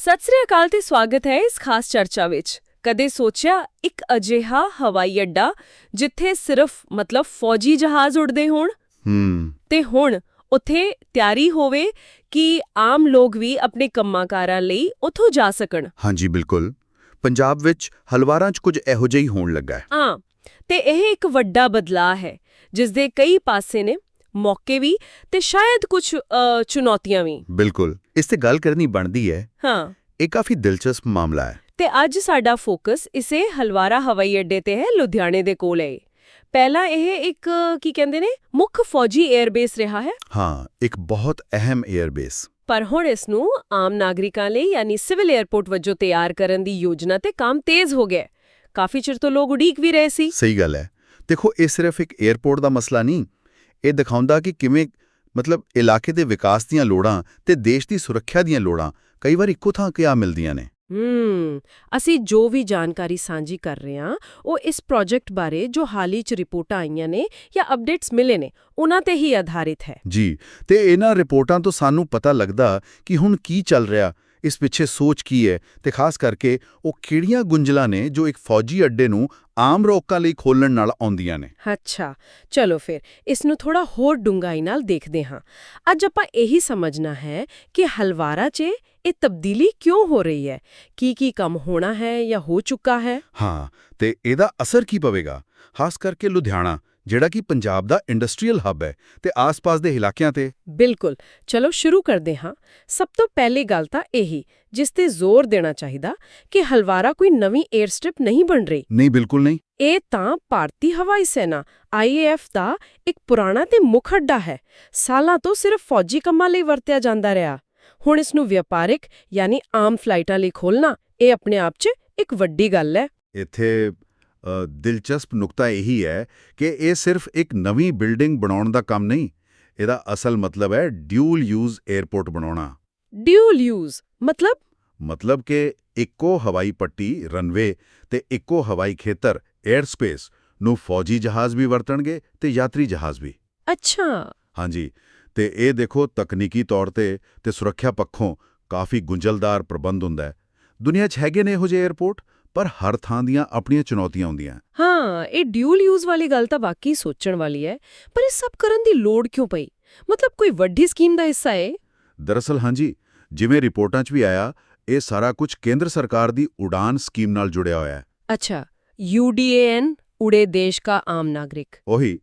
ਸਤਿ ਸ੍ਰੀ ਅਕਾਲ ਤੇ ਸਵਾਗਤ ਹੈ ਇਸ ਖਾਸ ਚਰਚਾ ਵਿੱਚ। ਕਦੇ ਸੋਚਿਆ ਇੱਕ ਅਜਿਹਾ ਹਵਾਈ ਅੱਡਾ ਜਿੱਥੇ ਸਿਰਫ ਮਤਲਬ ਫੌਜੀ ਜਹਾਜ਼ ਉੱਡਦੇ ਹੋਣ? ਹੂੰ। ਤੇ ਹੁਣ ਉੱਥੇ ਤਿਆਰੀ ਹੋਵੇ ਕਿ ਆਮ ਲੋਕ ਵੀ ਆਪਣੇ ਕੰਮਾਂਕਾਰਾਂ ਲਈ ਉੱਥੋਂ ਜਾ ਸਕਣ। ਹਾਂਜੀ ਬਿਲਕੁਲ। ਪੰਜਾਬ ਵਿੱਚ ਹਲਵਾਰਾਂ 'ਚ ਕੁਝ ਇਹੋ ਜਿਹਾ ਹੀ ਹੋਣ ਲੱਗਾ ਹੈ। ਹਾਂ ਤੇ ਇਹ ਇੱਕ ਵੱਡਾ ਬਦਲਾਅ ਹੈ ਜਿਸ ਦੇ ਕਈ ਪਾਸੇ ਨੇ ਮੌਕੇ ਵੀ ਤੇ ਸ਼ਾਇਦ ਕੁਝ ਚੁਣੌਤੀਆਂ ਵੀ। ਬਿਲਕੁਲ। ਇਸ ਤੇ ਗੱਲ ਕਰਨੀ ਬਣਦੀ ਹੈ। ਹਾਂ। ਇਹ ਕਾਫੀ ਦਿਲਚਸਪ ਮਾਮਲਾ ਹੈ। ਤੇ ਅੱਜ ਸਾਡਾ ਫੋਕਸ ਇਸੇ ਹਲਵਾਰਾ ਹਵਾਈ ਅੱਡੇ ਤੇ ਹੈ ਲੁਧਿਆਣੇ ਦੇ ਕੋਲ ਹੈ। ਪਹਿਲਾ ਇਹ ਇੱਕ ਕੀ ਕਹਿੰਦੇ ਨੇ ਮੁੱਖ ਫੌਜੀ 에ਅਰਬੇਸ ਰਿਹਾ ਹੈ। ਹਾਂ ਇੱਕ ਬਹੁਤ ਅਹਿਮ 에ਅਰਬੇਸ ਪਰ ਹੁਣ ਇਸ ਨੂੰ ਆਮ ਨਾਗਰਿਕਾਂ ਲਈ ਯਾਨੀ ਸਿਵਲ 에ਅਰਪੋਰਟ ਵਜੋਂ ਤਿਆਰ ਕਰਨ ਦੀ ਯੋਜਨਾ ਤੇ ਕੰਮ ਤੇਜ਼ ਹੋ ਗਿਆ ਕਾਫੀ ਚਿਰ ਤੋਂ ਲੋਕ ਉਡੀਕ ਵੀ ਰਹੇ ਸੀ। ਸਹੀ ਗੱਲ ਹੈ। ਦੇਖੋ ਇਹ ਸਿਰਫ ਇੱਕ 에ਅਰਪੋਰਟ ਦਾ ਮਸਲਾ ਨਹੀਂ ਇਹ ਦਿਖਾਉਂਦਾ ਕਿ ਕਿਵੇਂ ਮਤਲਬ ਇਲਾਕੇ ਦੇ ਵਿਕਾਸ ਦੀਆਂ ਲੋੜਾਂ ਤੇ ਦੇਸ਼ ਦੀ ਸੁਰੱਖਿਆ ਦੀਆਂ ਲੋੜਾਂ ਕਈ ਵਾਰ ਇੱਕੋ ਥਾਂ ਕਿਆ ਮਿਲਦੀਆਂ ਨੇ। ਹੂੰ ਅਸੀਂ ਜੋ ਵੀ ਜਾਣਕਾਰੀ ਸਾਂਝੀ ਕਰ ਰਹੇ ਹਾਂ ਉਹ ਇਸ ਪ੍ਰੋਜੈਕਟ ਬਾਰੇ ਜੋ ਹਾਲ ਹੀ ਚ ਰਿਪੋਰਟਾਂ ਆਈਆਂ ਨੇ ਜਾਂ ਅਪਡੇਟਸ ਮਿਲੇ ਨੇ ਉਹਨਾਂ ਤੇ ਹੀ ਆਧਾਰਿਤ ਹੈ। ਜੀ ਤੇ ਇਹਨਾਂ ਰਿਪੋਰਟਾਂ ਤੋਂ ਸਾਨੂੰ ਪਤਾ ਲੱਗਦਾ ਕਿ ਹੁਣ ਕੀ ਚੱਲ ਰਿਹਾ ਇਸ ਪਿੱਛੇ ਸੋਚ ਕੀ ਹੈ ਤੇ ਖਾਸ ਕਰਕੇ ਉਹ ਕਿਹੜੀਆਂ ਗੁੰਝਲਾਂ ਨੇ ਜੋ ਇੱਕ ਫੌਜੀ ਅੱਡੇ ਨੂੰ ਆਮ ਲੋਕਾਂ ਲਈ ਖੋਲਣ ਨਾਲ ਆਉਂਦੀਆਂ ਨੇ? ਅੱਛਾ ਚਲੋ ਫਿਰ ਇਸ ਨੂੰ ਥੋੜਾ ਹੋਰ ਡੂੰਘਾਈ ਨਾਲ ਦੇਖਦੇ ਹਾਂ। ਅੱਜ ਆਪਾਂ ਇਹੀ ਸਮਝਣਾ ਹੈ ਕਿ ਹਲਵਾਰਾ 'ਚ ਇਹ ਤਬਦੀਲੀ ਕਿਉਂ ਹੋ ਰਹੀ ਹੈ? ਕੀ ਕੀ ਕੰਮ ਹੋਣਾ ਹੈ ਜਾਂ ਹੋ ਚੁੱਕਾ ਹੈ? ਹਾਂ ਤੇ ਇਹਦਾ ਅਸਰ ਕੀ ਪਵੇਗਾ? ਖਾਸ ਕਰਕੇ ਲੁਧਿਆਣਾ ਜਿਹੜਾ ਕਿ ਪੰਜਾਬ ਦਾ ਇੰਡਸਟਰੀਅਲ ਹੱਬ ਹੈ ਤੇ ਆਸ-ਪਾਸ ਦੇ ਇਲਾਕਿਆਂ ਤੇ। ਬਿਲਕੁਲ। ਚਲੋ ਸ਼ੁਰੂ ਕਰਦੇ ਹਾਂ। ਸਭ ਤੋਂ ਪਹਿਲੀ ਗੱਲ ਤਾਂ ਇਹੀ ਜਿਸ ਤੇ ਜ਼ੋਰ ਦੇਣਾ ਚਾਹੀਦਾ ਕਿ ਹਲਵਾਰਾ ਕੋਈ ਨਵੀਂ 에ਅਰ ਸਟ੍ਰਿਪ ਨਹੀਂ ਬਣ ਰਹੀ। ਨਹੀਂ ਬਿਲਕੁਲ ਨਹੀਂ। ਇਹ ਤਾਂ ਭਾਰਤੀ ਹਵਾਈ ਸੈਨਾ ਆਈਏਐਫ ਦਾ ਇੱਕ ਪੁਰਾਣਾ ਤੇ ਮੁੱਖ ਅੱਡਾ ਹੈ। ਸਾਲਾਂ ਤੋਂ ਸਿਰਫ ਫੌਜੀ ਕੰਮਾਂ ਲਈ ਵਰਤਿਆ ਜਾਂਦਾ ਰਿਹਾ। ਹੁਣ ਇਸ ਨੂੰ ਵਪਾਰਿਕ ਯਾਨੀ ਆਮ ਫਲਾਈਟਾਂ ਲਈ ਖੋਲਣਾ ਇਹ ਆਪਣੇ ਆਪ 'ਚ ਇੱਕ ਵੱਡੀ ਗੱਲ ਹੈ। ਇੱਥੇ ਦਿਲਚਸਪ ਨੁਕਤਾ ਇਹੀ ਹੈ ਕਿ ਇਹ ਸਿਰਫ ਇੱਕ ਨਵੀਂ ਬਿਲਡਿੰਗ ਬਣਾਉਣ ਦਾ ਕੰਮ ਨਹੀਂ ਇਹਦਾ ਅਸਲ ਮਤਲਬ ਹੈ ਡਿਊਲ ਯੂਜ਼ 에ਅਰਪੋਰਟ ਬਣਾਉਣਾ। ਡਿਊਲ ਯੂਜ਼ ਮਤਲਬ? ਮਤਲਬ ਕਿ ਇੱਕੋ ਹਵਾਈ ਪੱਟੀ ਰਨਵੇ ਤੇ ਇੱਕੋ ਹਵਾਈ ਖੇਤਰ 에ਅਰ ਸਪੇਸ ਨੂੰ ਫੌਜੀ ਜਹਾਜ਼ ਵੀ ਵਰਤਣਗੇ ਤੇ ਯਾਤਰੀ ਜਹਾਜ਼ ਵੀ। ਅੱਛਾ। ਹਾਂਜੀ ਤੇ ਇਹ ਦੇਖੋ ਤਕਨੀਕੀ ਤੌਰ ਤੇ ਤੇ ਸੁਰੱਖਿਆ ਪੱਖੋਂ ਕਾਫੀ ਗੁੰਝਲਦਾਰ ਪ੍ਰਬੰਧ ਹੁੰਦਾ ਹੈ। ਦੁਨੀਆ 'ਚ ਹੈਗੇ ਨੇ ਇਹੋ ਜਿਹੇ 에ਅਰਪੋਰਟ ਪਰ ਹਰ ਥਾਂ ਦੀਆਂ ਆਪਣੀਆਂ ਚੁਣੌਤੀਆਂ ਹੁੰਦੀਆਂ। ਹਾਂ ਇਹ ਡਿਊਲ ਯੂਜ਼ ਵਾਲੀ ਗੱਲ ਤਾਂ ਵਾਕਈ ਸੋਚਣ ਵਾਲੀ ਹੈ ਪਰ ਇਹ ਸਭ ਕਰਨ ਦੀ ਲੋੜ ਕਿਉਂ ਪਈ? ਮਤਲਬ ਕੋਈ ਵੱਡੀ ਸਕੀਮ ਦਾ ਹਿੱਸਾ ਹੈ ਦਰਅਸਲ ਹਾਂਜੀ ਜਿਵੇਂ ਰਿਪੋਰਟਾਂ 'ਚ ਵੀ ਆਇਆ ਇਹ ਸਾਰਾ ਕੁਝ ਕੇਂਦਰ ਸਰਕਾਰ ਦੀ ਉਡਾਨ ਸਕੀਮ ਨਾਲ ਜੁੜਿਆ ਹੋਇਆ ਹੈ। ਅੱਛਾ ਯੂਡੀਏਐਨ ਉੜੇ ਦੇਸ਼ ਕਾ ਆਮ ਨਾਗਰਿਕ। ਉਹੀ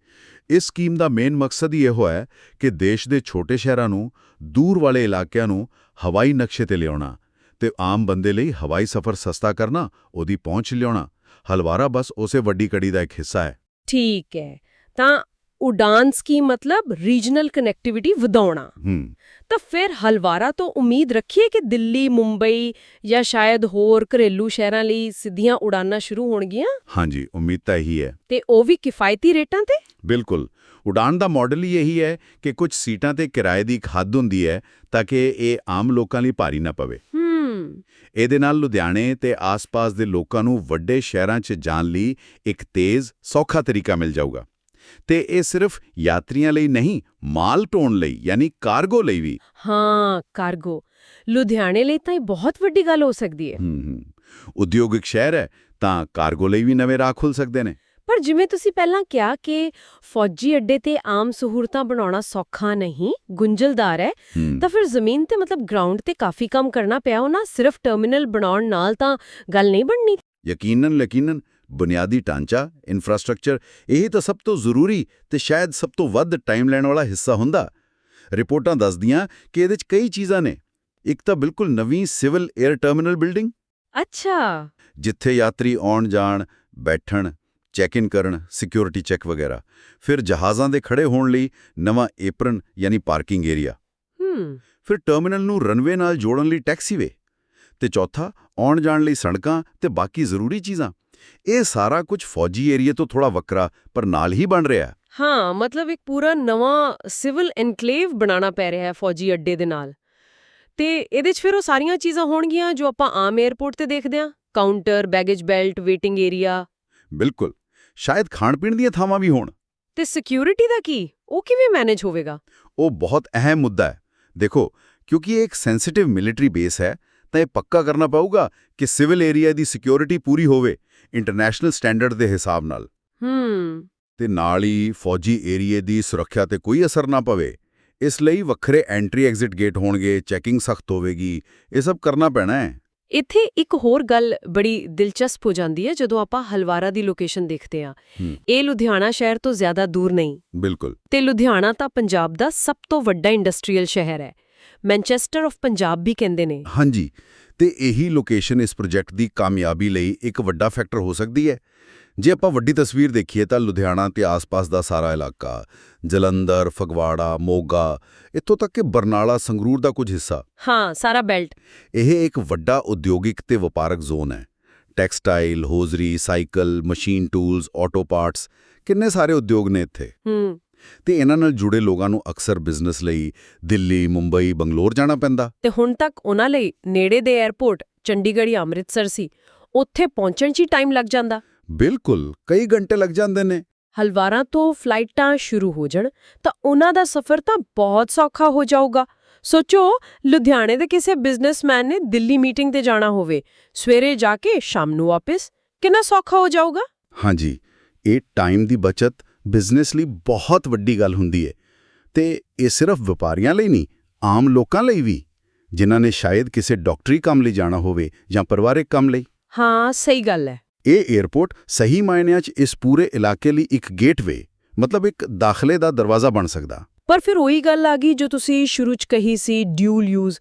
ਇਸ ਸਕੀਮ ਦਾ ਮੇਨ ਮਕਸਦ ਹੀ ਇਹੋ ਹੈ ਕਿ ਦੇਸ਼ ਦੇ ਛੋਟੇ ਸ਼ਹਿਰਾਂ ਨੂੰ ਦੂਰ ਵਾਲੇ ਇਲਾਕਿਆਂ ਨੂੰ ਹਵਾਈ ਨਕਸ਼ੇ ਤੇ ਲਿਆਉਣਾ। ਤੇ ਆਮ ਬੰਦੇ ਲਈ ਹਵਾਈ ਸਫ਼ਰ ਸਸਤਾ ਕਰਨਾ ਉਹਦੀ ਪਹੁੰਚ ਲਿਆਉਣਾ ਹਲਵਾਰਾ ਬਸ ਉਸੇ ਵੱਡੀ ਕੜੀ ਦਾ ਇੱਕ ਹਿੱਸਾ ਹੈ। ਠੀਕ ਹੈ। ਤਾਂ ਉਡਾਨ ਸਕੀਮ ਮਤਲਬ ਰੀਜਨਲ ਕਨੈਕਟੀਵਿਟੀ ਵਧਾਉਣਾ। ਹੂੰ। ਤਾਂ ਫਿਰ ਹਲਵਾਰਾ ਤੋਂ ਉਮੀਦ ਰੱਖੀਏ ਕਿ ਦਿੱਲੀ ਮੁੰਬਈ ਜਾਂ ਸ਼ਾਇਦ ਹੋਰ ਘਰੇਲੂ ਸ਼ਹਿਰਾਂ ਲਈ ਸਿੱਧੀਆਂ ਉਡਾਨਾਂ ਸ਼ੁਰੂ ਹੋਣਗੀਆਂ? ਹਾਂਜੀ ਉਮੀਦ ਤਾਂ ਇਹੀ ਹੈ। ਤੇ ਉਹ ਵੀ ਕਿਫਾਇਤੀ ਰੇਟਾਂ ਤੇ? ਬਿਲਕੁਲ। ਉਡਾਨ ਦਾ ਮਾਡਲ ਹੀ ਇਹੀ ਹੈ ਕਿ ਕੁਝ ਸੀਟਾਂ ਤੇ ਕਿਰਾਏ ਦੀ ਹੱਦ ਹੁੰਦੀ ਹੈ ਤਾਂ ਕਿ ਇਹ ਆਮ ਲੋਕਾਂ ਲਈ ਭਾਰੀ ਨਾ ਪਵੇ। ਇਹਦੇ ਨਾਲ ਲੁਧਿਆਣੇ ਤੇ ਆਸ-ਪਾਸ ਦੇ ਲੋਕਾਂ ਨੂੰ ਵੱਡੇ ਸ਼ਹਿਰਾਂ 'ਚ ਜਾਣ ਲਈ ਇੱਕ ਤੇਜ਼ ਸੌਖਾ ਤਰੀਕਾ ਮਿਲ ਜਾਊਗਾ। ਤੇ ਇਹ ਸਿਰਫ ਯਾਤਰੀਆਂ ਲਈ ਨਹੀਂ ਮਾਲ ਢੋਣ ਲਈ ਯਾਨੀ ਕਾਰਗੋ ਲਈ ਵੀ। ਹਾਂ ਕਾਰਗੋ। ਲੁਧਿਆਣੇ ਲਈ ਤਾਂ ਇਹ ਬਹੁਤ ਵੱਡੀ ਗੱਲ ਹੋ ਸਕਦੀ ਹੈ। ਹੂੰ ਹੂੰ। ਉਦਯੋਗਿਕ ਸ਼ਹਿਰ ਹੈ ਤਾਂ ਕਾਰਗੋ ਲਈ ਵੀ ਨਵੇਂ ਰਾਹ ਖੁੱਲ ਸਕਦੇ ਨੇ। ਪਰ ਜਿਵੇਂ ਤੁਸੀਂ ਪਹਿਲਾਂ ਕਿਹਾ ਕਿ ਫੌਜੀ ਅੱਡੇ ਤੇ ਆਮ ਸਹੂਲਤਾਂ ਬਣਾਉਣਾ ਸੌਖਾ ਨਹੀਂ ਗੁੰਝਲਦਾਰ ਹੈ ਤਾਂ ਫਿਰ ਜ਼ਮੀਨ ਤੇ ਮਤਲਬ ਗਰਾਊਂਡ ਤੇ ਕਾਫੀ ਕੰਮ ਕਰਨਾ ਪਿਆ ਹੋ ਨਾ ਸਿਰਫ ਟਰਮੀਨਲ ਬਣਾਉਣ ਨਾਲ ਤਾਂ ਗੱਲ ਨਹੀਂ ਬਣਨੀ। ਯਕੀਨਨ ਯਕੀਨਨ ਬੁਨਿਆਦੀ ਢਾਂਚਾ ਇਨਫਰਾਸਟ੍ਰਕਚਰ ਇਹ ਤਾਂ ਸਭ ਤੋਂ ਜ਼ਰੂਰੀ ਤੇ ਸ਼ਾਇਦ ਸਭ ਤੋਂ ਵੱਧ ਟਾਈਮ ਲੈਣ ਵਾਲਾ ਹਿੱਸਾ ਹੁੰਦਾ। ਰਿਪੋਰਟਾਂ ਦੱਸਦੀਆਂ ਕਿ ਇਹਦੇ 'ਚ ਕਈ ਚੀਜ਼ਾਂ ਨੇ। ਇੱਕ ਤਾਂ ਬਿਲਕੁਲ ਨਵੀਂ ਸਿਵਲ 에ਅਰ ਟਰਮੀਨਲ ਬਿਲਡਿੰਗ ਅੱਛਾ। ਜਿੱਥੇ ਯਾਤਰੀ ਆਉਣ ਜਾਣ ਬੈਠਣ ਚੈੱਕ ਇਨ ਕਰਨ ਸਿਕਿਉਰਿਟੀ ਚੈੱਕ ਵਗੈਰਾ। ਫਿਰ ਜਹਾਜ਼ਾਂ ਦੇ ਖੜੇ ਹੋਣ ਲਈ ਨਵਾਂ ਏਪਰਨ ਯਾਨੀ ਪਾਰਕਿੰਗ ਏਰੀਆ। ਹੂੰ। ਫਿਰ ਟਰਮੀਨਲ ਨੂੰ ਰਨਵੇ ਨਾਲ ਜੋੜਨ ਲਈ ਟੈਕਸੀਵੇ। ਤੇ ਚੌਥਾ ਆਉਣ ਜਾਣ ਲਈ ਸੜਕਾਂ ਤੇ ਬਾਕੀ ਜ਼ਰੂਰੀ ਚੀਜ਼ਾਂ। ਇਹ ਸਾਰਾ ਕੁਝ ਫੌਜੀ ਏਰੀਆ ਤੋਂ ਥੋੜਾ ਵੱਖਰਾ ਪਰ ਨਾਲ ਹੀ ਬਣ ਰਿਹਾ। ਹੈ ਮਤਲਬ ਇੱਕ ਪੂਰਾ ਨਵਾਂ ਸਿਵਲ ਐਨਕਲੇਵ ਬਣਾਉਣਾ ਪੈ ਰਿਹਾ ਹੈ ਫੌਜੀ ਅੱਡੇ ਦੇ ਨਾਲ। ਤੇ ਇਹਦੇ 'ਚ ਫਿਰ ਉਹ ਸਾਰੀਆਂ ਚੀਜ਼ਾਂ ਹੋਣਗੀਆਂ ਜੋ ਆਪਾਂ ਆਮ 에ਅਰਪੋਰਟ ਤੇ ਦੇਖਦੇ ਹਾਂ। Counter baggage belt waiting area ਬਿਲਕੁਲ। ਸ਼ਾਇਦ ਖਾਣ ਪੀਣ ਦੀਆਂ ਥਾਵਾਂ ਵੀ ਹੋਣ ਤੇ ਸਿਕਿਉਰਿਟੀ ਦਾ ਕੀ ਉਹ ਕਿਵੇਂ ਮੈਨੇਜ ਹੋਵੇਗਾ ਉਹ ਬਹੁਤ ਅਹਿਮ ਮੁੱਦਾ ਹੈ ਦੇਖੋ ਕਿਉਂਕਿ ਇਹ ਇੱਕ ਸੈਂਸਿਟਿਵ ਮਿਲਟਰੀ ਬੇਸ ਹੈ ਤਾਂ ਇਹ ਪੱਕਾ ਕਰਨਾ ਪਊਗਾ ਕਿ ਸਿਵਲ ਏਰੀਆ ਦੀ ਸਿਕਿਉਰਿਟੀ ਪੂਰੀ ਹੋਵੇ ਇੰਟਰਨੈਸ਼ਨਲ ਸਟੈਂਡਰਡ ਦੇ ਹਿਸਾਬ ਨਾਲ ਹੂੰ ਤੇ ਨਾਲ ਹੀ ਫੌਜੀ ਏਰੀਏ ਦੀ ਸੁਰੱਖਿਆ ਤੇ ਕੋਈ ਅਸਰ ਨਾ ਪਵੇ ਇਸ ਲਈ ਵੱਖਰੇ ਐਂਟਰੀ ਐਗਜ਼ਿਟ ਗੇਟ ਹੋਣਗੇ ਚੈਕਿੰਗ ਸਖਤ ਹੋਵੇਗੀ ਇਹ ਸਭ ਕਰਨਾ ਪੈਣਾ ਹੈ ਇੱਥੇ ਇੱਕ ਹੋਰ ਗੱਲ ਬੜੀ ਦਿਲਚਸਪ ਹੋ ਜਾਂਦੀ ਹੈ ਜਦੋਂ ਆਪਾਂ ਹਲਵਾਰਾ ਦੀ ਲੋਕੇਸ਼ਨ ਦੇਖਦੇ ਹਾਂ। ਇਹ ਲੁਧਿਆਣਾ ਸ਼ਹਿਰ ਤੋਂ ਜ਼ਿਆਦਾ ਦੂਰ ਨਹੀਂ। ਬਿਲਕੁਲ। ਤੇ ਲੁਧਿਆਣਾ ਤਾਂ ਪੰਜਾਬ ਦਾ ਸਭ ਤੋਂ ਵੱਡਾ ਇੰਡਸਟਰੀਅਲ ਸ਼ਹਿਰ ਹੈ। ਮੈਨਚੈਸਟਰ ਆਫ ਪੰਜਾਬ ਵੀ ਕਹਿੰਦੇ ਨੇ। ਹਾਂਜੀ। ਤੇ ਇਹੀ ਲੋਕੇਸ਼ਨ ਇਸ ਪ੍ਰੋਜੈਕਟ ਦੀ ਕਾਮਯਾਬੀ ਲਈ ਇੱਕ ਵੱਡਾ ਫੈਕਟਰ ਹੋ ਸਕਦੀ ਹੈ। ਜੇ ਆਪਾਂ ਵੱਡੀ ਤਸਵੀਰ ਦੇਖੀਏ ਤਾਂ ਲੁਧਿਆਣਾ ਤੇ ਆਸ-ਪਾਸ ਦਾ ਸਾਰਾ ਇਲਾਕਾ ਜਲੰਧਰ ਫਗਵਾੜਾ ਮੋਗਾ ਇੱਥੋਂ ਤੱਕ ਕਿ ਬਰਨਾਲਾ ਸੰਗਰੂਰ ਦਾ ਕੁਝ ਹਿੱਸਾ। ਹਾਂ ਸਾਰਾ ਬੈਲਟ। ਇਹ ਇੱਕ ਵੱਡਾ ਉਦਯੋਗਿਕ ਤੇ ਵਪਾਰਕ ਜ਼ੋਨ ਹੈ। Textile hosiery cycle machine tools auto parts ਕਿੰਨੇ ਸਾਰੇ ਉਦਯੋਗ ਨੇ ਇੱਥੇ। ਹੂੰ। ਤੇ ਇਹਨਾਂ ਨਾਲ ਜੁੜੇ ਲੋਕਾਂ ਨੂੰ ਅਕਸਰ ਬਿਜ਼ਨਸ ਲਈ ਦਿੱਲੀ ਮੁੰਬਈ ਬੰਗਲੌਰ ਜਾਣਾ ਪੈਂਦਾ। ਤੇ ਹੁਣ ਤੱਕ ਉਹਨਾਂ ਲਈ ਨੇੜੇ ਦੇ 에ਅਰਪੋਰਟ ਚੰਡੀਗੜ੍ਹ ਜਾਂ ਅੰਮ੍ਰਿਤਸਰ ਸੀ ਉੱਥੇ ਪਹੁੰਚਣ 'ਚ ਹੀ ਟਾਈਮ ਲੱਗ ਜਾਂਦਾ। ਬਿਲਕੁਲ ਕਈ ਘੰਟੇ ਲੱਗ ਜਾਂਦੇ ਨੇ। ਹਲਵਾਰਾਂ ਤੋਂ ਫਲਾਈਟਾਂ ਸ਼ੁਰੂ ਹੋ ਜਾਣ ਤਾਂ ਉਹਨਾਂ ਦਾ ਸਫ਼ਰ ਤਾਂ ਬਹੁਤ ਸੌਖਾ ਹੋ ਜਾਊਗਾ। ਸੋਚੋ ਲੁਧਿਆਣੇ ਦੇ ਕਿਸੇ ਬਿਜ਼ਨਸਮੈਨ ਨੇ ਦਿੱਲੀ ਮੀਟਿੰਗ ਤੇ ਜਾਣਾ ਹੋਵੇ। ਸਵੇਰੇ ਜਾ ਕੇ ਸ਼ਾਮ ਨੂੰ ਵਾਪਸ ਕਿੰਨਾ ਸੌਖਾ ਹੋ ਜਾਊਗਾ? ਹਾਂਜੀ ਇਹ ਟਾਈਮ ਦੀ ਬਚਤ ਬਿਜ਼ਨਸ ਲਈ ਬਹੁਤ ਵੱਡੀ ਗੱਲ ਹੁੰਦੀ ਹੈ ਤੇ ਇਹ ਸਿਰਫ ਵਪਾਰੀਆਂ ਲਈ ਨਹੀਂ ਆਮ ਲੋਕਾਂ ਲਈ ਵੀ ਜਿਨ੍ਹਾਂ ਨੇ ਸ਼ਾਇਦ ਕਿਸੇ ਡਾਕਟਰੀ ਕੰਮ ਲਈ ਜਾਣਾ ਹੋਵੇ ਜਾਂ ਪਰਿਵਾਰਕ ਕੰਮ ਲਈ। ਹਾਂ ਸਹੀ ਗੱਲ ਹੈ। ਇਹ 에ਅਰਪੋਰਟ ਸਹੀ ਮਾਇਨਿਆਂ 'ਚ ਇਸ ਪੂਰੇ ਇਲਾਕੇ ਲਈ ਇੱਕ ਗੇਟਵੇ ਮਤਲਬ ਇੱਕ ਦਾਖਲੇ ਦਾ ਦਰਵਾਜ਼ਾ ਬਣ ਸਕਦਾ। ਪਰ ਫਿਰ ਉਹੀ ਗੱਲ ਆ ਗਈ ਜੋ ਤੁਸੀਂ ਸ਼ੁਰੂ 'ਚ ਕਹੀ ਸੀ ਡਿਊਲ ਯੂਜ਼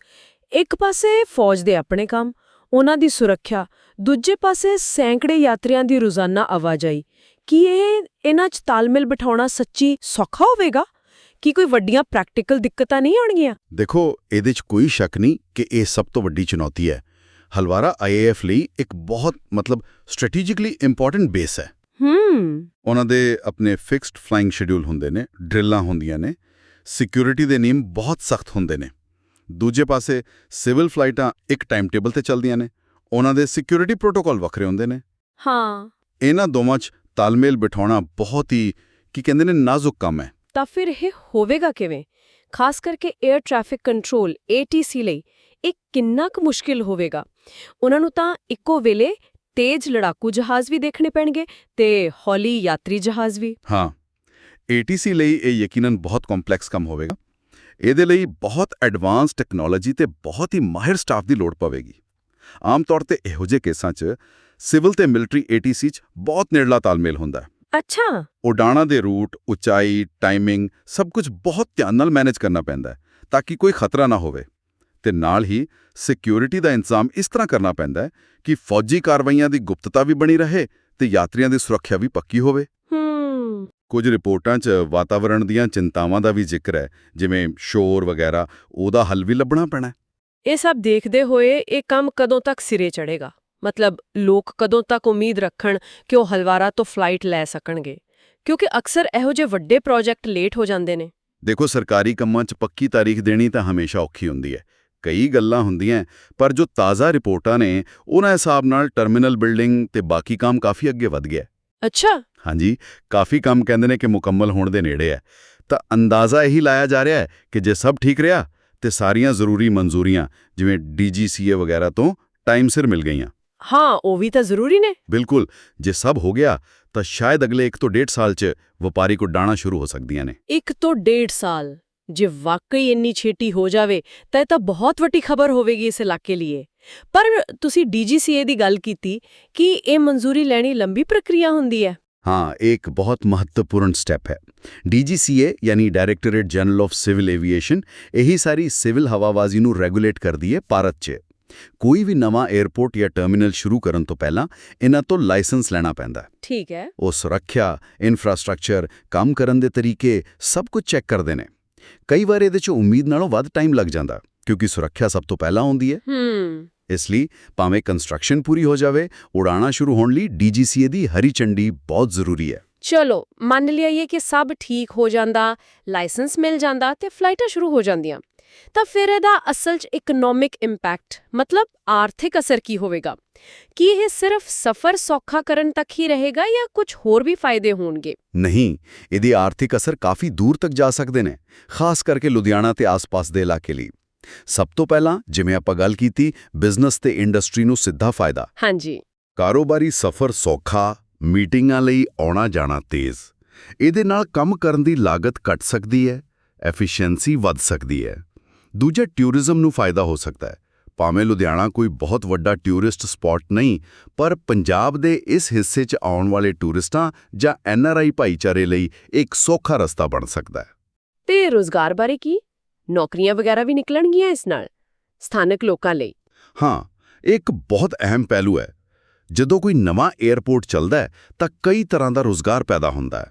ਇੱਕ ਪਾਸੇ ਫੌਜ ਦੇ ਆਪਣੇ ਕੰਮ ਉਹਨਾਂ ਦੀ ਸੁਰੱਖਿਆ ਦੂਜੇ ਪਾਸੇ ਸੈਂਕੜੇ ਯਾਤਰੀਆਂ ਦੀ ਰੋਜ਼ਾਨਾ ਆਵਾਜਾਈ ਕੀ ਇਹ ਇਹਨਾਂ 'ਚ ਤਾਲਮੇਲ ਬਿਠਾਉਣਾ ਸੱਚੀ ਸੌਖਾ ਹੋਵੇਗਾ? ਕੀ ਕੋਈ ਵੱਡੀਆਂ ਪ੍ਰੈਕਟੀਕਲ ਦਿੱਕਤਾਂ ਨਹੀਂ ਆਉਣਗੀਆਂ? ਦੇਖੋ ਇਹਦੇ 'ਚ ਕੋਈ ਸ਼ੱਕ ਨਹੀਂ ਕਿ ਇਹ ਸਭ ਤੋਂ ਵੱਡੀ ਚੁਣੌਤੀ ਹੈ। ਹਲਵਾਰਾ ਆਈਏਐਫ ਲਈ ਇੱਕ ਬਹੁਤ ਮਤਲਬ ਸਟ੍ਰੈਟੇਜਿਕਲੀ ਇੰਪੋਰਟੈਂਟ ਬੇਸ ਹੈ। ਹੂੰ। ਉਹਨਾਂ ਦੇ ਆਪਣੇ ਫਿਕਸਡ ਫਲਾਈਂਗ ਸ਼ੈਡਿਊਲ ਹੁੰਦੇ ਨੇ ਡਰਿੱਲਾਂ ਹੁੰਦੀਆਂ ਨੇ ਸਿਕਿਉਰਿਟੀ ਦੇ ਨਿਯਮ ਬਹੁਤ ਸਖਤ ਹੁੰਦੇ ਨੇ। ਦੂਜੇ ਪਾਸੇ ਸਿਵਲ ਫਲਾਈਟਾਂ ਇੱਕ ਟਾਈਮ ਟੇਬਲ ਤੇ ਚੱਲਦੀਆਂ ਨੇ ਉਹਨਾਂ ਦੇ ਸਿਕਿਉਰਿਟੀ ਪ੍ਰੋਟੋਕਾਲ ਵੱਖਰੇ ਹੁੰਦੇ ਨੇ। ਹਾਂ। ਇਹਨਾਂ ਦੋਵਾਂ 'ਚ ਤਾਲਮੇਲ ਬਿਠਾਉਣਾ ਬਹੁਤ ਹੀ ਕੀ ਕਹਿੰਦੇ ਨੇ ਨਾਜ਼ੁਕ ਕੰਮ ਹੈ। ਤਾਂ ਫਿਰ ਇਹ ਹੋਵੇਗਾ ਕਿਵੇਂ? ਖਾਸ ਕਰਕੇ 에ਅਰ ਟ੍ਰੈਫਿਕ ਕੰਟਰੋਲ ATC ਲਈ ਇਹ ਕਿੰਨਾ ਕੁ ਮੁਸ਼ਕਿਲ ਹੋਵੇਗਾ? ਉਹਨਾਂ ਨੂੰ ਤਾਂ ਇੱਕੋ ਵੇਲੇ ਤੇਜ਼ ਲੜਾਕੂ ਜਹਾਜ਼ ਵੀ ਦੇਖਣੇ ਪੈਣਗੇ ਤੇ ਹੌਲੀ ਯਾਤਰੀ ਜਹਾਜ਼ ਵੀ। ਹਾਂ ATC ਲਈ ਇਹ ਯਕੀਨਨ ਬਹੁਤ ਕੰਪਲੈਕਸ ਕੰਮ ਹੋਵੇਗਾ। ਇਹਦੇ ਲਈ ਬਹੁਤ ਐਡਵਾਂਸ ਟੈਕਨੋਲੋਜੀ ਤੇ ਬਹੁਤ ਹੀ ਮਾਹਿਰ ਸਟਾਫ ਦੀ ਲੋੜ ਪਵੇਗੀ। ਆਮ ਤੌਰ ਤੇ ਇਹੋ ਜਿਹੇ ਕੇਸਾਂ 'ਚ ਸਿਵਲ ਤੇ ਮਿਲਟਰੀ ATC 'ਚ ਬਹੁਤ ਨੇੜਲਾ ਤਾਲਮੇਲ ਹੁੰਦਾ ਹੈ। ਅੱਛਾ। ਉਡਾਣਾਂ ਦੇ ਰੂਟ ਉਚਾਈ ਟਾਈਮਿੰਗ ਸਭ ਕੁਝ ਬਹੁਤ ਧਿਆਨ ਨਾਲ ਮੈਨੇਜ ਕਰਨਾ ਪੈਂਦਾ ਹੈ ਤਾਂ ਕਿ ਕੋਈ ਖਤਰਾ ਨਾ ਹੋਵੇ। ਤੇ ਨਾਲ ਹੀ ਸਿਕਿਉਰਿਟੀ ਦਾ ਇੰਤਜ਼ਾਮ ਇਸ ਤਰ੍ਹਾਂ ਕਰਨਾ ਪੈਂਦਾ ਹੈ ਕਿ ਫੌਜੀ ਕਾਰਵਾਈਆਂ ਦੀ ਗੁਪਤਤਾ ਵੀ ਬਣੀ ਰਹੇ ਤੇ ਯਾਤਰੀਆਂ ਦੀ ਸੁਰੱਖਿਆ ਵੀ ਪੱਕੀ ਹੋਵੇ। ਕੁਝ ਰਿਪੋਰਟਾਂ 'ਚ ਵਾਤਾਵਰਣ ਦੀਆਂ ਚਿੰਤਾਵਾਂ ਦਾ ਵੀ ਜ਼ਿਕਰ ਹੈ ਜਿਵੇਂ ਸ਼ੋਰ ਵਗੈਰਾ ਉਹਦਾ ਹੱਲ ਵੀ ਲੱਭਣਾ ਪੈਣਾ। ਇਹ ਸਭ ਦੇਖਦੇ ਹੋਏ ਇਹ ਕੰਮ ਕਦੋਂ ਤੱਕ ਸਿਰੇ ਚੜੇਗਾ ਮਤਲਬ ਲੋਕ ਕਦੋਂ ਤੱਕ ਉਮੀਦ ਰੱਖਣ ਕਿ ਉਹ ਹਲਵਾਰਾ ਤੋਂ ਫਲਾਈਟ ਲੈ ਸਕਣਗੇ? ਕਿਉਂਕਿ ਅਕਸਰ ਇਹੋ ਜਿਹੇ ਵੱਡੇ ਪ੍ਰੋਜੈਕਟ ਲੇਟ ਹੋ ਜਾਂਦੇ ਨੇ। ਦੇਖੋ ਸਰਕਾਰੀ ਕੰਮਾਂ 'ਚ ਪੱਕੀ ਤਾਰੀਖ ਦੇਣੀ ਤਾਂ ਹਮੇਸ਼ਾ ਔਖੀ ਹੁੰਦੀ ਹੈ। ਕਈ ਗੱਲਾਂ ਹੁੰਦੀਆਂ ਪਰ ਜੋ ਤਾਜ਼ਾ ਰਿਪੋਰਟਾਂ ਨੇ ਉਹਨਾਂ ਹਿਸਾਬ ਨਾਲ ਟਰਮੀਨਲ ਬਿਲਡਿੰਗ ਤੇ ਬਾਕੀ ਕੰਮ ਕਾਫੀ ਅੱਗੇ ਵਧ ਗਿਆ। ਅੱਛਾ। ਹਾਂਜੀ ਕਾਫੀ ਕੰਮ ਕਹਿੰਦੇ ਨੇ ਕਿ ਮੁਕੰਮਲ ਹੋਣ ਦੇ ਨੇੜੇ ਹੈ। ਤਾਂ ਅੰਦਾਜ਼ਾ ਇਹੀ ਲਾਇਆ ਜਾ ਰਿਹਾ ਹੈ ਕਿ ਜੇ ਸਭ ਠੀਕ ਰਿਹਾ ਤੇ ਸਾਰੀਆਂ ਜ਼ਰੂਰੀ ਮਨਜ਼ੂਰੀਆਂ ਜਿਵੇਂ ਡੀਜੀਸੀਏ ਵਗੈਰਾ ਤੋਂ ਟਾਈਮ ਸਿਰ ਮਿਲ ਗਈਆਂ। ਹਾਂ ਉਹ ਵੀ ਤਾਂ ਜ਼ਰੂਰੀ ਨੇ। ਬਿਲਕੁਲ ਜੇ ਸਭ ਹੋ ਗਿਆ ਤਾਂ ਸ਼ਾਇਦ ਅਗਲੇ 1 ਤੋਂ 1.5 ਸਾਲ 'ਚ ਵਪਾਰੀ ਉਡਾਣਾਂ ਸ਼ੁਰੂ ਹੋ ਸਕਦੀਆਂ ਨੇ। ਇੱਕ ਤੋਂ ਡੇਢ ਸਾਲ। ਜੇ ਵਾਕਈ ਇੰਨੀ ਛੇਤੀ ਹੋ ਜਾਵੇ ਤਾਂ ਇਹ ਤਾਂ ਬਹੁਤ ਵੱਡੀ ਖਬਰ ਹੋਵੇਗੀ ਇਸ ਇਲਾਕੇ ਲਈ ਪਰ ਤੁਸੀਂ ਡੀਜੀਸੀਏ ਦੀ ਗੱਲ ਕੀਤੀ ਕਿ ਇਹ ਮਨਜ਼ੂਰੀ ਲੈਣੀ ਲੰਬੀ ਪ੍ਰਕਿਰਿਆ ਹੁੰਦੀ ਹੈ। ਹਾਂ ਇਹ ਇੱਕ ਬਹੁਤ ਮਹੱਤਵਪੂਰਨ ਸਟੈਪ ਹੈ। ਡੀਜੀਸੀਏ ਯਾਨੀ directorate general of civil aviation ਇਹੀ ਸਾਰੀ ਸਿਵਲ ਹਵਾਬਾਜ਼ੀ ਨੂੰ ਰੈਗੂਲੇਟ ਕਰਦੀ ਹੈ ਭਾਰਤ 'ਚ। ਕੋਈ ਵੀ ਨਵਾਂ 에ਅਰਪੋਰਟ ਜਾਂ ਟਰਮੀਨਲ ਸ਼ੁਰੂ ਕਰਨ ਤੋਂ ਪਹਿਲਾਂ ਇਹਨਾਂ ਤੋਂ ਲਾਇਸੈਂਸ ਲੈਣਾ ਪੈਂਦਾ ਠੀਕ ਹੈ। ਉਹ ਸੁਰੱਖਿਆ ਇਨਫਰਾਸਟ੍ਰਕਚਰ ਕੰਮ ਕਰਨ ਦੇ ਤਰੀਕੇ ਸਭ ਕੁਝ ਚੈੱਕ ਕਰਦੇ ਨੇ। ਕਈ ਵਾਰ ਇਹਦੇ 'ਚ ਉਮੀਦ ਨਾਲੋਂ ਵੱਧ ਟਾਈਮ ਲੱਗ ਜਾਂਦਾ ਕਿਉਂਕਿ ਸੁਰੱਖਿਆ ਸਭ ਤੋਂ ਪਹਿਲਾਂ ਆਉਂਦੀ ਹੈ। ਹੂੰ। ਇਸ ਲਈ ਭਾਵੇਂ ਕੰਸਟਰਕਸ਼ਨ ਪੂਰੀ ਹੋ ਜਾਵੇ ਉਡਾਣਾ ਸ਼ੁਰੂ ਹੋਣ ਲਈ ਡੀਜੀਸੀਏ ਦੀ ਹਰੀ ਝੰਡੀ ਬਹੁਤ ਜ਼ਰੂਰੀ ਹੈ। ਚਲੋ ਮੰਨ ਲਈਏ ਕਿ ਸਭ ਠੀਕ ਹੋ ਜਾਂਦਾ ਲਾਇਸੈਂਸ ਮਿਲ ਜਾਂਦਾ ਤੇ ਫਲਾਈਟਾਂ ਸ਼ੁਰੂ ਹੋ ਜਾਂਦੀਆਂ। ਤਾਂ ਫਿਰ ਇਹਦਾ ਅਸਲ 'ਚ ਇਕਨੋਮਿਕ ਇੰਪੈਕਟ ਮਤਲਬ ਆਰਥਿਕ ਅਸਰ ਕੀ ਹੋਵੇਗਾ? ਕੀ ਇਹ ਸਿਰਫ ਸਫ਼ਰ ਸੌਖਾ ਕਰਨ ਤੱਕ ਹੀ ਰਹੇਗਾ ਜਾਂ ਕੁਝ ਹੋਰ ਵੀ ਫਾਇਦੇ ਹੋਣਗੇ? ਨਹੀਂ ਇਹਦੀ ਆਰਥਿਕ ਅਸਰ ਕਾਫੀ ਦੂਰ ਤੱਕ ਜਾ ਸਕਦੇ ਨੇ ਖਾਸ ਕਰਕੇ ਲੁਧਿਆਣਾ ਤੇ ਆਸ-ਪਾਸ ਦੇ ਇਲਾਕੇ ਲਈ। ਸਭ ਤੋਂ ਪਹਿਲਾਂ ਜਿਵੇਂ ਆਪਾਂ ਗੱਲ ਕੀਤੀ ਬਿਜ਼ਨਸ ਤੇ ਇੰਡਸਟਰੀ ਨੂੰ ਸਿੱਧਾ ਫਾਇਦਾ। ਹਾਂਜੀ। ਕਾਰੋਬਾਰੀ ਸਫ਼ਰ ਸੌਖਾ ਮੀਟਿੰਗਾਂ ਲਈ ਆਉਣਾ ਜਾਣਾ ਤੇਜ਼। ਇਹਦੇ ਨਾਲ ਕੰਮ ਕਰਨ ਦੀ ਲਾਗਤ ਘਟ ਸਕਦੀ ਹੈ ਐਫੀਸ਼ੀਐਂਸੀ ਵੱਧ ਸਕਦੀ ਹੈ। ਦੂਜਾ ਟੂਰਿਜ਼ਮ ਨੂੰ ਫਾਇਦਾ ਹੋ ਸਕਦਾ ਹੈ। ਭਾਵੇਂ ਲੁਧਿਆਣਾ ਕੋਈ ਬਹੁਤ ਵੱਡਾ ਟੂਰਿਸਟ ਸਪੌਟ ਨਹੀਂ ਪਰ ਪੰਜਾਬ ਦੇ ਇਸ ਹਿੱਸੇ 'ਚ ਆਉਣ ਵਾਲੇ ਟੂਰਿਸਟਾਂ ਜਾਂ ਐਨਆਰਆਈ ਭਾਈਚਾਰੇ ਲਈ ਇੱਕ ਸੌਖਾ ਰਸਤਾ ਬਣ ਸਕਦਾ ਹੈ। ਤੇ ਰੋਜ਼ਗਾਰ ਬਾਰੇ ਕੀ? ਨੌਕਰੀਆਂ ਵਗੈਰਾ ਵੀ ਨਿਕਲਣਗੀਆਂ ਇਸ ਨਾਲ ਸਥਾਨਕ ਲੋਕਾਂ ਲਈ? ਹਾਂ ਇਹ ਇੱਕ ਬਹੁਤ ਅਹਿਮ ਪਹਿਲੂ ਹੈ। ਜਦੋਂ ਕੋਈ ਨਵਾਂ 에ਅਰਪੋਰਟ ਚੱਲਦਾ ਹੈ ਤਾਂ ਕਈ ਤਰ੍ਹਾਂ ਦਾ ਰੋਜ਼ਗਾਰ ਪੈਦਾ ਹੁੰਦਾ ਹੈ।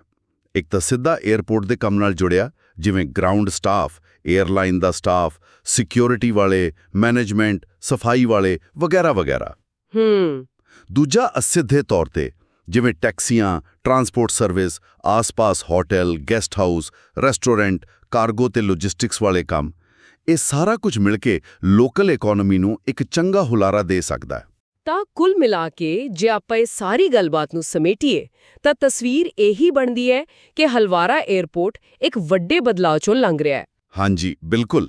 ਇੱਕ ਤਾਂ ਸਿੱਧਾ 에ਅਰਪੋਰਟ ਦੇ ਕੰਮ ਨਾਲ ਜੁੜਿਆ ਜਿਵੇਂ ਗਰਾਊਂਡ ਸਟਾਫ 에ਅਰਲਾਈਨ ਦਾ ਸਟਾਫ ਸਿਕਿਉਰਿਟੀ ਵਾਲੇ ਮੈਨੇਜਮੈਂਟ ਸਫ਼ਾਈ ਵਾਲੇ ਵਗੈਰਾ ਵਗੈਰਾ। ਹੂੰ। ਦੂਜਾ ਅਸਿੱਧੇ ਤੌਰ ਤੇ ਜਿਵੇਂ ਟੈਕਸੀਆਂ ਟਰਾਂਸਪੋਰਟ ਸਰਵਿਸ ਆਸ-ਪਾਸ hotel guest house restaurant cargo ਤੇ ਲੌਜਿਸਟਿਕਸ ਵਾਲੇ ਕੰਮ ਇਹ ਸਾਰਾ ਕੁਝ ਮਿਲ ਕੇ ਲੋਕਲ ਇਕਨੋਮੀ ਨੂੰ ਇੱਕ ਚੰਗਾ ਹੁਲਾਰਾ ਦੇ ਸਕਦਾ ਹੈ। ਤਾਂ ਕੁੱਲ ਮਿਲਾ ਕੇ ਜੇ ਆਪਾਂ ਇਹ ਸਾਰੀ ਗੱਲਬਾਤ ਨੂੰ ਸਮੇਟੀਏ ਤਾਂ ਤਸਵੀਰ ਇਹੀ ਬਣਦੀ ਹੈ ਕਿ ਹਲਵਾਰਾ 에ਅਰਪੋਰਟ ਇੱਕ ਵੱਡੇ ਬਦਲਾਅ ਚੋਂ ਲੰਘ ਰਿਹਾ ਹੈ। ਹਾਂਜੀ ਬਿਲਕੁਲ।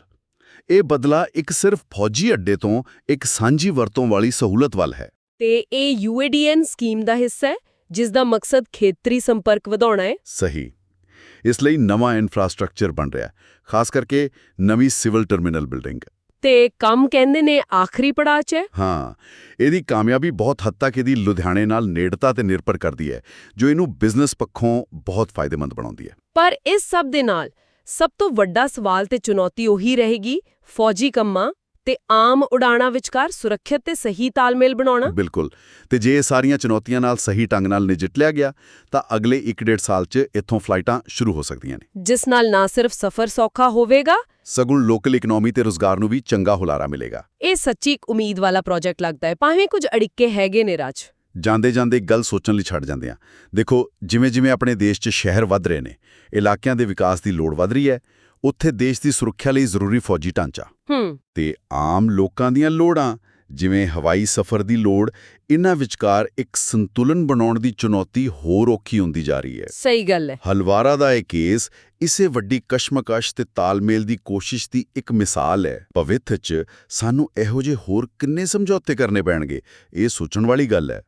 ਇਹ ਬਦਲਾ ਇੱਕ ਸਿਰਫ ਫੌਜੀ ਅੱਡੇ ਤੋਂ ਇੱਕ ਸਾਂਝੀ ਵਰਤੋਂ ਵਾਲੀ ਸਹੂਲਤ ਵੱਲ ਹੈ। ਤੇ ਇਹ ਯੂਏਡੀਐਨ ਸਕੀਮ ਦਾ ਹਿੱਸਾ ਹੈ ਜਿਸ ਦਾ ਮਕਸਦ ਖੇਤਰੀ ਸੰਪਰਕ ਵਧਾਉਣਾ ਹੈ। ਸਹੀ। ਇਸ ਲਈ ਨਵਾਂ ਇਨਫਰਾਸਟ੍ਰਕਚਰ ਬਣ ਰਿਹਾ ਹੈ ਖਾਸ ਕਰਕੇ ਨਵੀਂ ਸਿਵਲ ਟਰਮੀਨਲ ਬਿਲਡਿੰਗ। ਤੇ ਕੰਮ ਕਹਿੰਦੇ ਨੇ ਆਖਰੀ ਪੜਾਅ 'ਚ ਹੈ? ਹਾਂ ਇਹਦੀ ਕਾਮਯਾਬੀ ਬਹੁਤ ਹੱਦ ਤੱਕ ਇਹਦੀ ਲੁਧਿਆਣੇ ਨਾਲ ਨੇੜਤਾ ਤੇ ਨਿਰਭਰ ਕਰਦੀ ਹੈ ਜੋ ਇਹਨੂੰ ਬਿਜ਼ਨਸ ਪੱਖੋਂ ਬਹੁਤ ਫਾਇਦੇਮੰਦ ਬਣਾਉਂਦੀ ਹੈ। ਪਰ ਇਸ ਸਭ ਦੇ ਨਾਲ ਸਭ ਤੋਂ ਵੱਡਾ ਸਵਾਲ ਤੇ ਚੁਣੌਤੀ ਉਹੀ ਰਹੇਗੀ ਫੌਜੀ ਕੰਮਾਂ ਤੇ ਆਮ ਉਡਾਣਾਂ ਵਿਚਕਾਰ ਸੁਰੱਖਿਅਤ ਤੇ ਸਹੀ ਤਾਲਮੇਲ ਬਣਾਉਣਾ? ਬਿਲਕੁਲ। ਤੇ ਜੇ ਇਹ ਸਾਰੀਆਂ ਚੁਣੌਤੀਆਂ ਨਾਲ ਸਹੀ ਢੰਗ ਨਾਲ ਨਜਿੱਠ ਲਿਆ ਗਿਆ ਤਾਂ ਅਗਲੇ 1.5 ਸਾਲ 'ਚ ਇੱਥੋਂ ਫਲਾਈਟਾਂ ਸ਼ੁਰੂ ਹੋ ਸਕਦੀਆਂ ਨੇ। ਜਿਸ ਨਾਲ ਨਾ ਸਿਰਫ ਸਫ਼ਰ ਸੌਖਾ ਹੋਵੇਗਾ ਸਗੁਣ ਲੋਕਲ ਇਕਨੋਮੀ ਤੇ ਰੋਜ਼ਗਾਰ ਨੂੰ ਵੀ ਚੰਗਾ ਹੁਲਾਰਾ ਮਿਲੇਗਾ। ਇਹ ਸੱਚੀ ਇੱਕ ਉਮੀਦ ਵਾਲਾ ਪ੍ਰੋਜੈਕਟ ਲੱਗਦਾ ਹੈ। ਭਾਵੇਂ ਕੁਝ ਅੜਿੱਕੇ ਹੈਗੇ ਨੇ ਰਾਜ। ਜਾਂਦੇ ਜਾਂਦੇ ਗੱਲ ਸੋਚਣ ਲਈ ਛੱਡ ਜਾਂਦੇ ਆ ਦੇਖੋ ਜਿਵੇਂ ਜਿਵੇਂ ਆਪਣੇ ਦੇਸ਼ 'ਚ ਸ਼ਹਿਰ ਵੱਧ ਰਹੇ ਨੇ ਇਲਾਕਿਆਂ ਦੇ ਵਿਕਾਸ ਦੀ ਲੋੜ ਵੱਧ ਰਹੀ ਹੈ ਉੱਥੇ ਦੇਸ਼ ਦੀ ਸੁਰੱਖਿਆ ਲਈ ਜ਼ਰੂਰੀ ਫੌਜੀ ਢਾਂਚਾ। ਤੇ ਆਮ ਲੋਕਾਂ ਦੀਆਂ ਲੋੜਾਂ ਜਿਵੇਂ ਹਵਾਈ ਸਫ਼ਰ ਦੀ ਲੋੜ ਇਹਨਾਂ ਵਿਚਕਾਰ ਇੱਕ ਸੰਤੁਲਨ ਬਣਾਉਣ ਦੀ ਚੁਣੌਤੀ ਹੋਰ ਔਖੀ ਹੁੰਦੀ ਜਾ ਰਹੀ ਹੈ। ਸਹੀ ਗੱਲ ਹੈ। ਹਲਵਾਰਾ ਦਾ ਇਹ ਕੇਸ ਇਸੇ ਵੱਡੀ ਕਸ਼ਮਕਸ਼ ਤੇ ਤਾਲਮੇਲ ਦੀ ਕੋਸ਼ਿਸ਼ ਦੀ ਇੱਕ ਮਿਸਾਲ ਹੈ। ਭਵਿੱਖ 'ਚ ਸਾਨੂੰ ਇਹੋ ਜਿਹੇ ਹੋਰ ਕਿੰਨੇ ਸਮਝੌਤੇ ਕਰਨੇ ਪੈਣਗੇ ਇਹ ਸੋਚਣ ਵਾਲੀ ਗੱਲ ਹੈ।